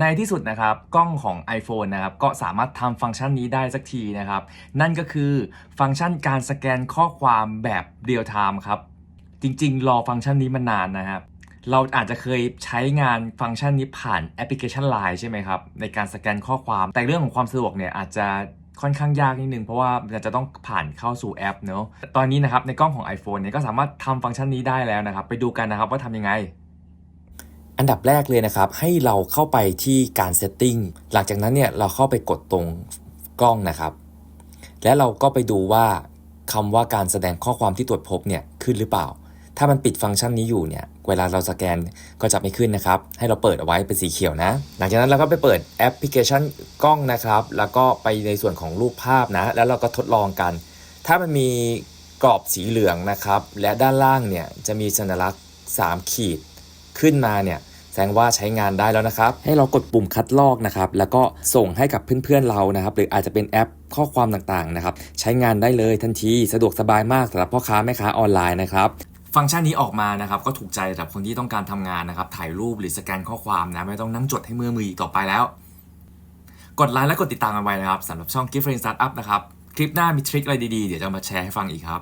ในที่สุดนะครับกล้องของ iPhone นะครับก็สามารถทำฟังก์ชันนี้ได้สักทีนะครับ นั่นก็คือฟังก์ชันการสแกนข้อความแบบเรียลไทม์ครับ จริงๆ รอฟังก์ชันนี้มานานนะครับ เราอาจจะเคยใช้งานฟังก์ชันนี้ผ่านแอปพลิเคชัน Line ใช่ไหมครับ ในการสแกนข้อความแต่เรื่องของความสะดวกเนี่ยอาจจะค่อนข้างยากนิดนึง เพราะว่ามันจะต้องผ่านเข้าสู่แอปเนอะตอนนี้นะครับในกล้องของ iPhone เนี่ยก็สามารถทำฟังก์ชันนี้ได้แล้วนะครับ ไปดูกันนะครับว่าทำยังไง อันดับแรกเลยนะครับ ให้เราเข้าไปที่การเซตติ้งหลังจากนั้นเนี่ยเราเข้าไปกดตรงกล้องนะครับ และเราก็ไปดูว่าคำว่าการแสดงข้อความที่ตรวจพบเนี่ยขึ้นหรือเปล่า ถ้ามันปิดฟังก์ชันนี้อยู่เนี่ย เวลาเราสแกนก็จะไม่ขึ้นนะครับ ให้เราเปิดเอาไว้เป็นสีเขียวนะ หลังจากนั้นเราก็ไปเปิดแอปพลิเคชันกล้องนะครับ แล้วก็ไปในส่วนของรูปภาพนะ แล้วเราก็ทดลองกัน ถ้ามันมีกรอบสีเหลืองนะครับ และด้านล่างเนี่ยจะมีสัญลักษณ์ 3 ขีด ขึ้นมาเนี่ยแสดงว่าใช้งานได้แล้วนะครับ ให้เรากดปุ่มคัดลอกนะครับแล้วก็ส่งให้กับเพื่อนๆเรานะครับ หรืออาจจะเป็นแอปข้อความต่างๆนะครับ ใช้งานได้เลยทันทีสะดวกสบายมากสำหรับพ่อค้าแม่ค้าออนไลน์นะครับฟังก์ชันนี้ออกมานะครับก็ถูกใจสำหรับคนที่ต้องการทำงานนะครับถ่ายรูปหรือสแกนข้อความนะไม่ต้องนั่งจดให้มือมืออีกต่อไปแล้ว กดไลค์และกดติดตามกันไว้นะครับสำหรับช่อง Gift Friend Startup นะครับคลิปหน้ามีทริคอะไรดีๆ เดี๋ยวจะมาแชร์ให้ฟังอีกครับ